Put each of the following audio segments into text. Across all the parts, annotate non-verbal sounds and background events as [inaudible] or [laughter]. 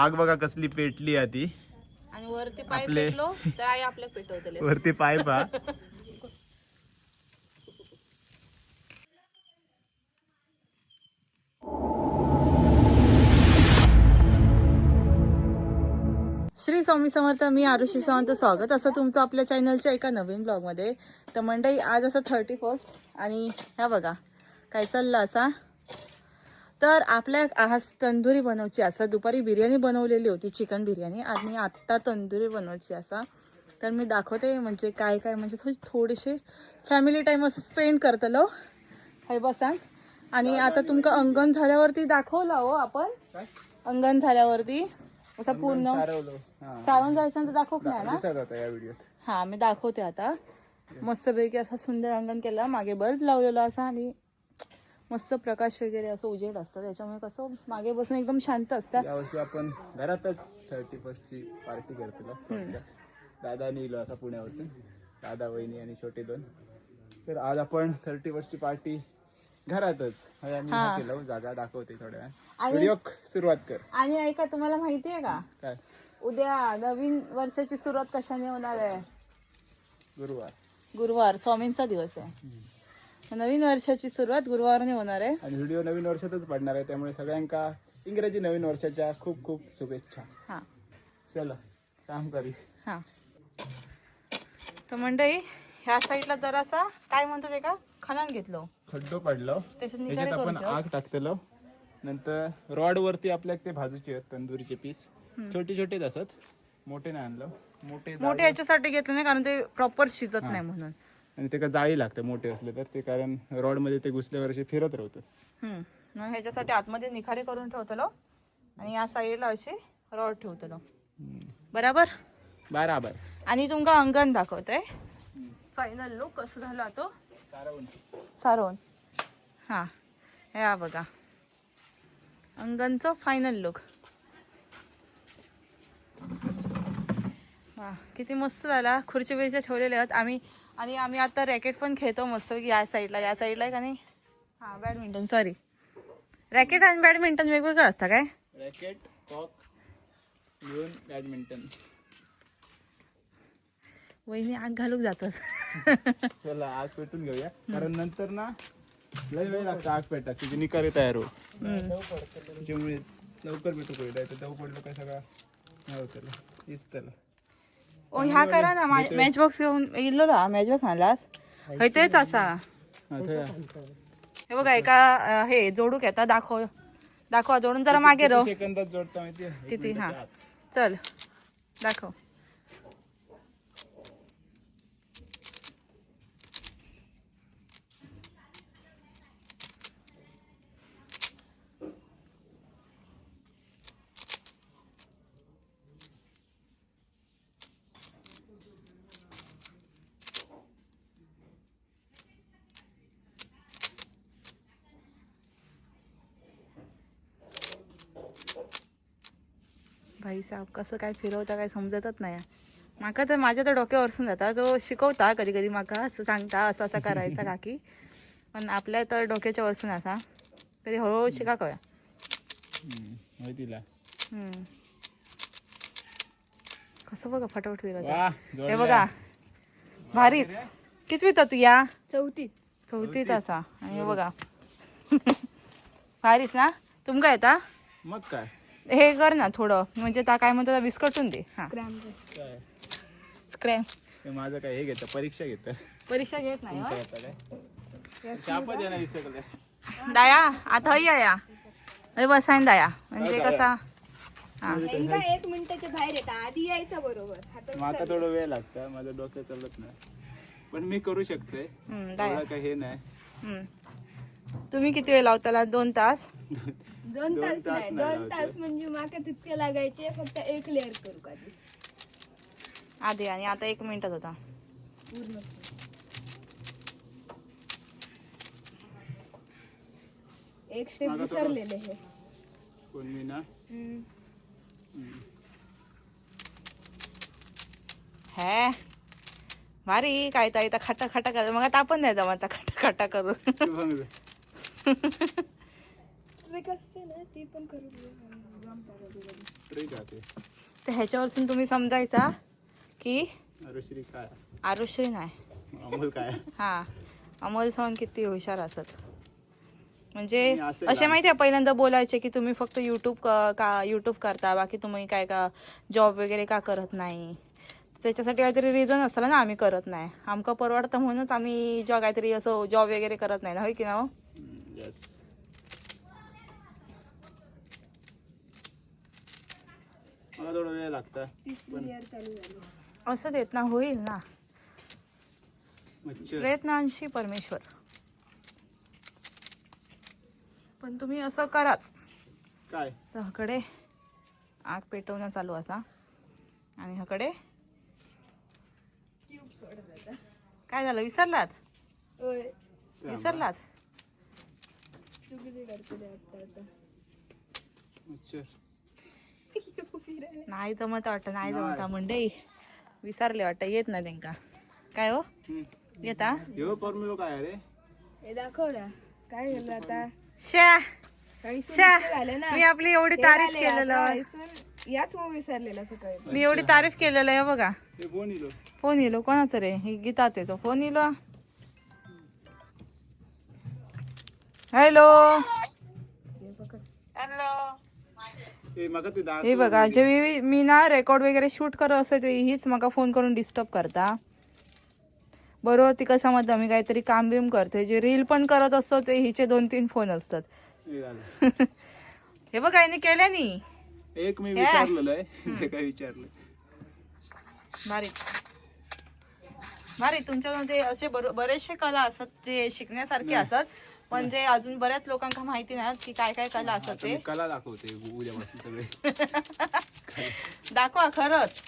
आग बघा कसली पेटली आहे ती. आणि वरती पाय आपले- पेटलो तर आई आपल्या पेटवतले. [laughs] वरती पाय पा श्री स्वामी समर्थ मी आरुषी सावंत स्वागत. असं तुमचं आपल्या चॅनलच्या एका नवीन ब्लॉगमध्ये तर मंडळी आज असं थर्टी फर्स्ट आणि ह्या बघा काय चाललं असा? तर आपल्या आज तंदुरी बनवची असा दुपारी बिर्याणी बनवलेली होती चिकन बिर्याणी. आणि आत्ता तंदुरी बनवची असा. तर मी दाखवते म्हणजे काय काय म्हणजे थोडी थोडेसे फॅमिली टाईम असं स्पेंड करतलो हे बसा आणि आता तुमका अंगण झाल्यावरती दाखवला हो आपण. अंगण झाल्यावरती. असा पूर्ण. सावण जायचं तर दाखवत नाही ना? हा मी दाखवते आता. मस्तपैकी असा सुंदर अंगण केला मागे बल्ब लावलेला असा आणि मस्त प्रकाश वगैरे असं उजेड असतं. त्याच्यामुळे कसं मागे बसून एकदम शांत असतं. यावर्षी आपण घरातच थर्टी फर्स्ट ची पार्टी करतो दादा नेलो असा पुण्यावरसून दादा वहिनी आणि छोटे दोन. तर आज आपण थर्टी फर्स्ट ची पार्टी घरातच. केलं. जागा दाखवते थोड्या व्हिडिओ सुरुवात कर. आणि ऐका तुम्हाला माहितीये का? काय? उद्या नवीन वर्षाची सुरुवात कशाने होणार आहे? गुरुवार. गुरुवार स्वामींचा दिवस आहे. नवीन वर्षाची सुरुवात गुरुवारने होणार आहे. आणि व्हिडिओ नवीन वर्षातच पडणार आहे त्यामुळे सगळ्यांका इंग्रजी नवीन वर्षाच्या खूप खूप शुभेच्छा. हा. चला काम करी. हा. तर मंडळी ह्या साईडला जरासा काय म्हणतो ते का खनन घेतलं. खड्डो पडलो. त्याच्यात आपण करूचो. आग टाकतलो. नंतर रॉड वरती आपल्या ते भाजूचे आहेत तंदुरीचे पीस छोटे छोटेच असत. मोठे नाही आणलं. मोठे मोठे जाळी- याच्यासाठी घेतलं नाही कारण ते प्रॉपर शिजत नाही म्हणून. आणि ते का जाळी लागते मोठे असले तर. ते कारण रॉडमध्ये ते घुसल्यावर असे फिरत राहतात. मग ह्याच्यासाठी आतमध्ये निखारे करून ठेवतलो आणि या साईडला असे रॉड ठेवतलो. बराबर? बराबर. आणि तुमका अंगण दाखवतंय. फायनल लुक कसं झाला तो सारवून हा. हे हा बघा. अंगणचं फायनल लुक वा किती मस्त झाला. खुर्ची बिर्च्या ठेवलेल्या आहेत. आम्ही आणि आम्ही आता रॅकेट पण खेळतो मस्त या साईडला या साईडला आहे का नाही? हा बॅडमिंटन सॉरी रॅकेट आणि बॅडमिंटन वेगवेगळं असतं काय? रॅकेट कॉक घेऊन बॅडमिंटन वहिनी आग घालूक जातात. चला आग पेटून घेऊया. कारण नंतर ना लय वेळ लागतो आग पेटा तुझी निकारे तयार हो त्याच्यामुळे लवकर पेटू पडलं तर दव पडलं काय सगळा? नाही होतं इस्तला ओ ह्या करा ना मॅच बॉक्स घेऊन इल्लो ना मॅच बॉक्स आणलास हय तेच असा. हे बघा एका हे जोडू घेता दाखव. दाखवा जोडून जरा मागे रहो. सेकंदात जोडता माहिती आहे? एक किती हा. चल दाखव. भाई साहेब कसं काय फिरवता काय समजतच नाही. माका तर माझ्या तर डोक्यावर वरसून जाता तो शिकवता कधी कधी माका असं सांगता असं असं करायचं काकी. पण आपल्या तर डोक्याच्या वरसून असा. कधी हळूहळू शिका कळ्या हम्म. कसं बघा फटाफट फिरत हे. बघा भारीच. कितवीत तू या? चौथीत. चौथीत असा. आणि हे बघा. [laughs] भारीच ना? तुमका येता मग काय? हे कर ना थोडं. म्हणजे त्या काय म्हणतात विस्कटून दे. हा. काय? स्क्रॅम ते माझं काय हे घेतं परीक्षा घेतं. परीक्षा घेत नाही काय आता काय शापच आहे ना विसरले दया आता हय या अरे बसायन दया. म्हणजे कसा? हा. एक मिनिटाच्या बाहेर येता. आधी यायचा बरोबर. हातात माका थोडं वेळ लागतं. माझं डोकं चालत नाही. पण मी करू शकते. हम्म, दया. एवढं काही हे नाही. हम्म. तुम्ही किती वेळ लावताला? दोन तास? [laughs] दोन दोन तास तास नाही नाही दोन तास म्हणजे माका तितके लागायचे फक्त एक लेअर करू का ते. आधी आणि आता एक मिनिटात होता पूर्ण. एक स्टेप मागं विसरलेले हे. कोण मी ना? हे. भारी काय तर इथं खटा खटा कर. मग आता आपण नाही जमा आता खटा खटा करू. तू सांग [laughs] ट्रिक असते ना ती पण. ट्रिक आहे ते. तर ह्याच्यावरून तुम्ही समजायचा की अरुश्री काय? आरुश्री नाही. अमोल काय? हा. अमोल सावंत किती हुशार असत. म्हणजे असे माहिती आहे पहिल्यांदा बोलायचे की तुम्ही फक्त युट्यूब का युट्यूब करता बाकी तुम्ही काय का जॉब वगैरे का करत नाही. त्याच्यासाठी काहीतरी रिझन असलं ना आम्ही करत नाही. आमका परवडतं म्हणूनच आम्ही जेव्हा काहीतरी असं जॉब वगैरे करत नाही ना होय की ना हो? येस मला थोडा वेळ लागता तिसरी इयर चालू झाली. असं देत ना होईल ना. मच्छर. प्रयत्नांशी परमेश्वर. पण तुम्ही असं कराच. काय? तर हकडे आग पेटवणं चालू असा. आणि हकडे ट्यूब सोडत आता. काय झालं? विसरलात? होय. विसरलात? चुकीचे करते ते वाटतं आता. मच्छर. फिरायला नाही जमत वाटतं नाही नाही. जमत मंडई विसरले वाटतं येत नाही त्यांका. काय हो. येता? काय रे. हे दाखव ना. काय झालं आता? शा. हैसून शा. इतकं झालं ना. मी आपली एवढी तारीफ केलेलं. याच मूवी विसरलेला सकाळी. मी एवढी तारीफ केलेलं आहे बघा. हे फोन येलो कोणाचं रे? ही गीतात येतो. फोन येलो हॅलो. हे बघा जेव्हा मी ना रेकॉर्ड वगैरे शूट करत असते ते हीच म्हाका फोन करून डिस्टर्ब करता. बरोबर ती कसं समजता मी काहीतरी काम बिम करते जे रील पण करत असतो ते हिचे दोन तीन फोन असतात. हे बघ याने केल्या नी. एक मी विचारलेलं आहे. [laughs] काय विचारलं. भारीच भारी तुमच्यामध्ये असे बर- बरेचसे कला असतात जे शिकण्यासारखे असतात. पण जे अजून बऱ्याच लोकांना माहिती नाही की काय काय कला असतात आता ते कला दाखवते उद्यापासून सगळे. [laughs] दाखवा खरंच.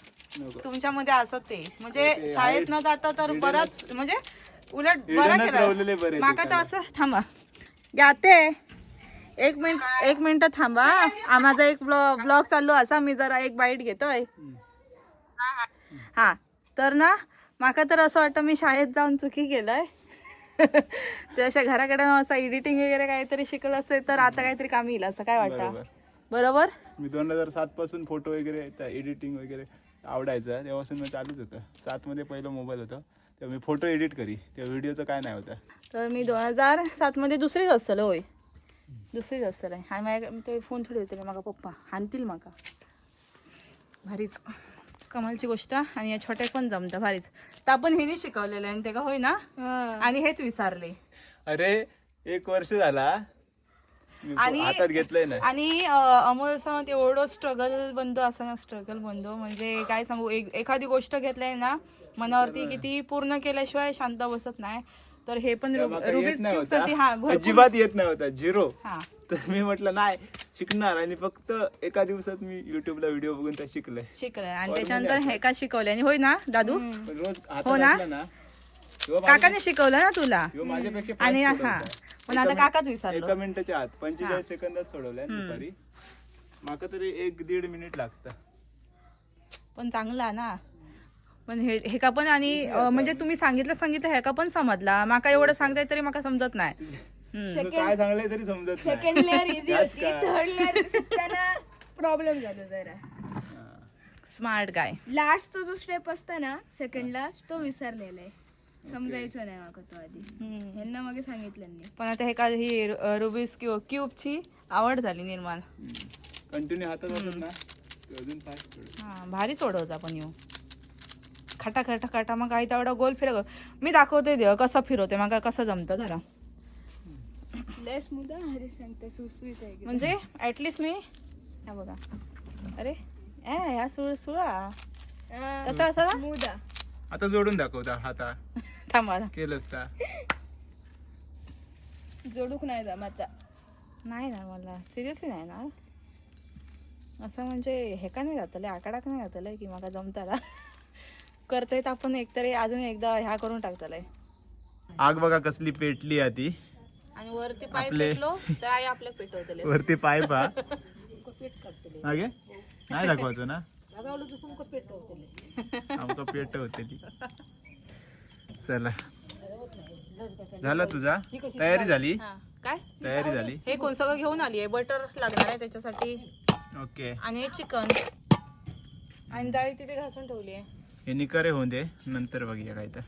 तुमच्यामध्ये असत ते. म्हणजे शाळेत न जाता तर बरंच म्हणजे उलट बरं केलं. माका तर. असं थांबा. जाते. एक मिनिट एक मिनिट थांबा. हा माझा एक ब्लॉग चालू असा. मी जरा एक बाईट घेतोय. हा. तर ना माका तर असं वाटतं मी शाळेत जाऊन चुकी केलंय. [laughs] ते अशा घराकडे असं एडिटिंग वगैरे काहीतरी शिकलं असेल तर आता काहीतरी कामी येईल असं काय वाटतं? बरोबर. बरोबर? मी दोन हजार सात पासून फोटो वगैरे एडिटिंग वगैरे आवडायचं. तेव्हापासून मग चालूच होतं. सात मध्ये पहिलं मोबाईल होतं. तेव्हा मी फोटो एडिट करी. त्या व्हिडिओचं काय नाही होतं. तर मी दोन हजार सातमध्ये दुसरीच असतलो होय दुसरीच असतलं आणि माझ्या ते फोन थोडी होते माझा पप्पा हाणतील माका भारीच. कमालची गोष्ट आणि या छोट्या पण जमतं भारीच. तर आपण हेनी शिकवलेलं आहे आणि ते का होय ना हा. आणि हेच विसरले. अरे एक वर्ष झाला. आणि- घेतलंय आणि अमोल सावंत एवढं स्ट्रगल बंद असं ना स्ट्रगल बंद म्हणजे काय सांगू एखादी गोष्ट घेतली ना मनावरती किती पूर्ण केल्याशिवाय शांत बसत नाही. तर हे पण क्यूबसाठी हा अजिबात येत नाही होता. झिरो. हा. तर मी म्हटलं नाही शिकणार. आणि फक्त एका दिवसात मी युट्यूबला व्हिडिओ बघून त्या शिकलंय शिकलंय आणि त्याच्यानंतर. हे का शिकवले? आणि होय ना दादू? पण रोज हो ना? काकाने शिकवलं ना तुला? माझ्यापेक्षा आणि हा. पण आता काकाच विसरलो. एका मिनिटाच्या आत पंचेचाळीस सेकंदात सोडवलंय. दुपारी. माका तरी एक दीड मिनिट लागतं. पण चांगला ना. पण हे हे का पण आणि अं, म्हणजे तुम्ही सांगितलं सांगितलं हे का पण समजला. माका एवढं सांगताय तरी माका समजत नाही. हम्म. तुला काय सांगलंय तरी समजत नाही. सेकंड लेअर इझी त्याच होती काय? थर्ड लेअर शिकताना प्रॉब्लेम झाला जरा. हा. स्मार्ट गाय लास्ट तो जो स्टेप असता ना सेकंड लास्ट तो विसरलेला आहे. समजायचं नाही माका तो आधी. यांना मग सांगितलं नाही. पण आता हे का ही रुबिस क्यू क्यूबची आवड झाली निर्माण. कंटिन्यू हातात होतात ना? ते अजून फास्ट हा भारी सोडवता पण येऊ. खटा खटा खटा मग काही तेवढा गोल फिरव. मी दाखवते देव कसं फिरवते मग कसं जमतं जरा. म्हणजे ऍटलिस्ट मी हा बघा. अरे ए ह्या सुळ सुळा. कसा असा मुदा आता जोडून दाखवता हाता थांबा केलंच ता. जोडूक नाही जमाचा नाही ना मला सिरियसली नाही ना. असं म्हणजे हे का नाही जातले आकाडाक नाही जातलंय की मला जमताला करतोय तर आपण एकतरी अजून एकदा ह्या करून टाकतलंय आग बघा कसली पेटली आहे ती. आणि वरती पाय आपले- पेटलो तर आई आपल्या पेटवतले वरती पाय पा नाही दाखवायचं ना? आमका पेट होते ती. चला. झाला तुझा? तयारी झाली? हा. काय? तयारी झाली? हे कोण सगळं घेऊन आली आहे बटर लागणार आहे त्याच्यासाठी. ओके. आणि हे चिकन. आणि डाळी तिथे घासून ठेवली आहे हे निकारे होऊन दे नंतर बघूया काय तर.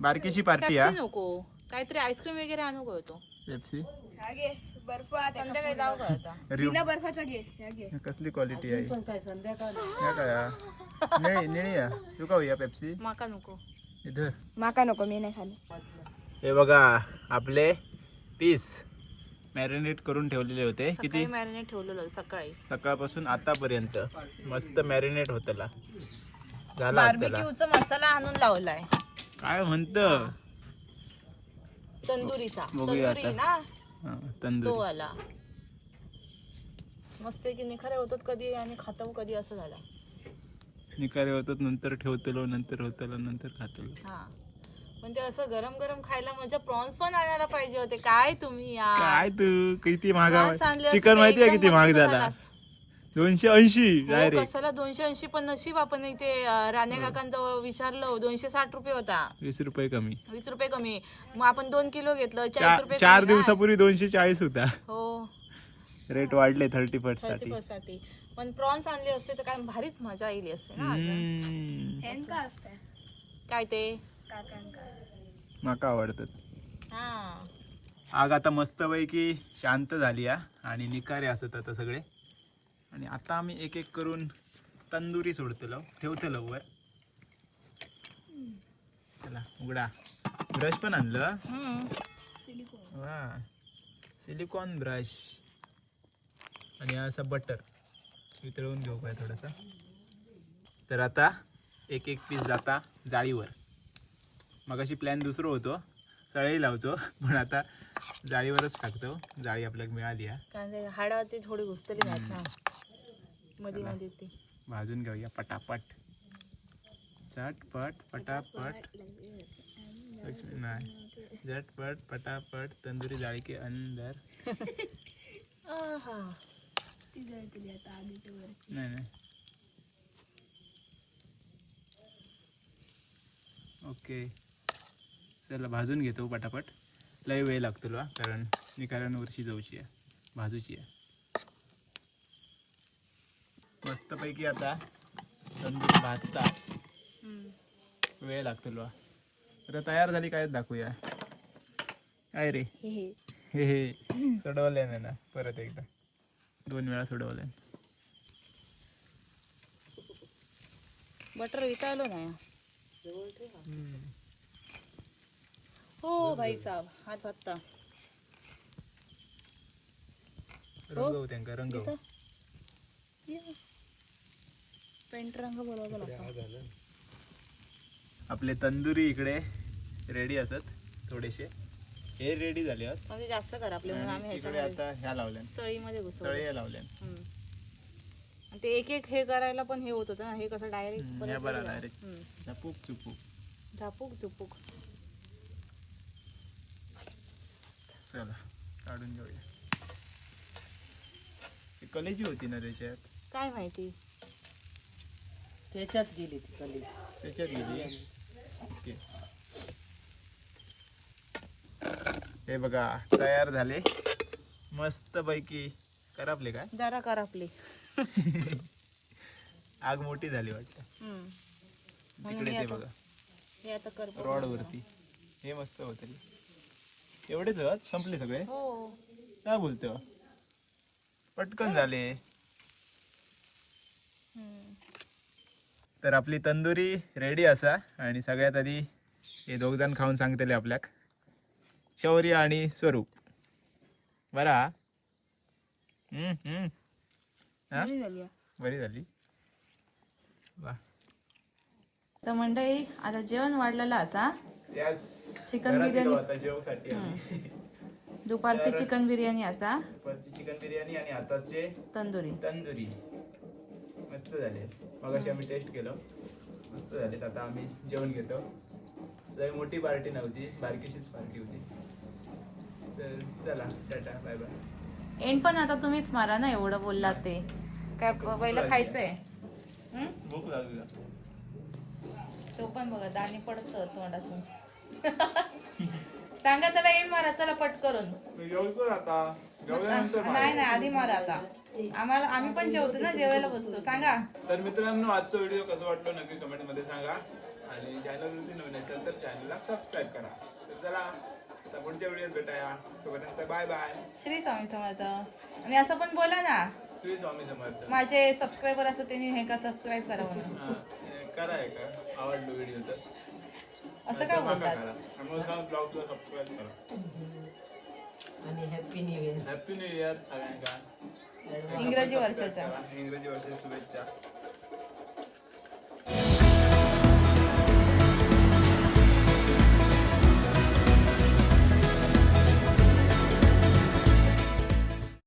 बारकीची पार्टी हा. Pepsi नको. काहीतरी आईस्क्रीम वगैरे आणू का तो? पेप्सी घे. बर्फ आता संध्याकाळी जाऊ का आता? रिव बिना बर्फाचा घे. ह्या घे. कसली क्वालिटी आहे. या काय हा? निळी निळी या तू का होईया पेप्सी माका नको. इधर माका नको मी नाही खाली. हे बघा आपले पीस मॅरिनेट करून ठेवलेले होते. सकाळी किती मॅरिनेट ठेवलेलं सकाळी. सकाळपासून आतापर्यंत मस्त मॅरिनेट होत त्याला. बार्बिक्यूचा मसाला आणून लावलाय. काय म्हणत? तंदुरीचा. बघूया तंदुरी आता. ना? तो तंदूर. आला मस्त की निखारे होतात कधी आणि खातो कधी असं झालं. निकारे होतात नंतर ठेवतलो नंतर होतलो नंतर खातलो. हा. पण ते असं गरम गरम खायला मजा प्रॉन्स पण आणायला पाहिजे होते. काय तुम्ही यार? काय तू? किती महाग प्रॉन्स आणले असते चिकन ते माहिती आहे एकदम किती महाग मस्त झाला. झाला. दोनशे ऐंशी हो, डायरेक्ट कशाला दोनशे ऐंशी? पण नशीब आपण इथे अं, राणे काकांजवळ विचारलं दोनशे साठ रुपये होता. वीस रुपये कमी. वीस रुपये कमी. मग आपण दोन किलो घेतलं चाळीस चार रुपये चार कमी? दिवसापूर्वी दोनशे चाळीस होता. हो. रेट वाढले थर्टी पर्टसाठी. पण प्रॉन्स आणले असते तर काय भारीच मजा येईल असते ना अजून. हम्म. का काय ते? काकांका. माका आवडतात. हा. आग आता मस्तपैकी शांत झाली हा. आणि निकारे असत आता सगळे. आणि आता आम्ही एक एक करून तंदुरी सोडतलो ठेवतलो वर. चला उघडा. ब्रश पण आणलं. वा. Silicone brush. आणि असा बटर. वितळवून घेऊ काय थोडासा. तर आता एक एक पीस जाता जाळीवर. मग अशी प्लॅन दुसरं होतो. सळई लावतो पण आता जाळीवरच टाकतो. जाळी आपल्याला मिळाली हाडा ते थोडी घुसतली मध्ये मध्ये ते. भाजून घेऊया पटापट. झटपट पटापट. नाही. झटपट पटापट. तंदुरी जाळी के अंदर. [laughs] आहा. ती जळतली आता आगीच्या वरची. नाही नाही. ओके. चला भाजून घेतो पटापट. लय वेळ लागतो कारण निकारांवरची जाऊची आहे. भाजूची आहे. मस्तपैकी आता तंदूर भाजता. वेळ लागतो आता तयार झाली काय दाखवूया. काय रे? हे हे. सोडवले ना ना. परत एकदा. दोन वेळा सोडवले बटर विचारलो नाही हो भाई साहब हात भागता रंगव. त्यांका रंगव पेंट रंग बोलवतो लागतो आपले तंदुरी इकडे रेडी असत थोडेसे. हे रेडी झाले आहेत. म्हणजे जास्त कर आपले म्हणून आम्ही आणि इकडे ह्याच्यामध्ये आता ह्या लावल्या सळीमध्ये लावल्या हम्म. आणि ते एक एक हे करायला पण हे होत होतं ना हे कसं हम्म, डायरेक्ट हे बरं. झपूक चुपूक. झापूक झुपूक चला काढून घेऊया. ती कलेजी होती ना त्याच्यात काय माहिती? त्याच्यात गेली ती कली. त्याच्यात गेली? ओके. हे बघा तयार झाले. मस्त पैकी करापले काय? जरा कर आपली [laughs] आग मोठी झाली वाटतं. तिकडे हे ते बघा. हे आता कर बघ. रॉड वरती हे मस्त होत एवढेच? संपले सगळे? हो. काय बोलतो पटकन झाले. हम्म. तर आपली तंदुरी रेडी असा आणि सगळ्यात आधी हे दोघजण खाऊन सांगतले आपल्याक. शौर्य आणि स्वरूप. बरा? हम्म, हम्म. हा? बरी झाली. वा. तर मंडळी आता जेवण वाढलेलं असा. चिकन बिर्याणी-. दुपारची चिकन बिर्याणी असा. दुपारची चिकन बिर्याणी आणि आताचे तंदुरी. तंदुरी. मस्त झाले. मग अशी आम्ही टेस्ट केलं. मस्त झाले. आता आम्ही जेवण घेतो. लय मोठी पार्टी नव्हती. बारकीशीच पार्टी होती. तर चला टाटा. बाय बाय एंड पण आता तुम्हीच मारा ना एवढं बोललात ते. काय पहिलं खायचंय? भूक लागली. का? तो पण बघा दाणे पडत तोंडातून. [laughs] सांगा त्याला एंड मारा चला पट करून आता. नाही नाही आधी मारा आता. आम्हाला आम्ही पण जेवतो ना जेवायला बसतो. सांगा. तर मित्रांनो आजचा व्हिडिओ कसा वाटलो नक्की कमेंटमध्ये सांगा. आणि चॅनलवरती नवीन असेल तर चॅनलला सबस्क्राईब करा. तर चला आता पुढच्या व्हिडिओत भेटाया. तोपर्यंत बाय बाय श्री स्वामी समर्थ. आणि असं पण बोला ना. श्री स्वामी समर्थ. माझे सबस्क्रायबर असं त्यांनी हे का सबस्क्राईब करा म्हणून करा का आवडलो व्हिडिओ तर. असं का बोलतात अमोल खान ब्लॉगला सबस्क्राईब करा. आणि happy new year happy new year सगळ्यांका इंग्रजी वर्षाच्या. इंग्रजी वर्षाच्या शुभेच्छा.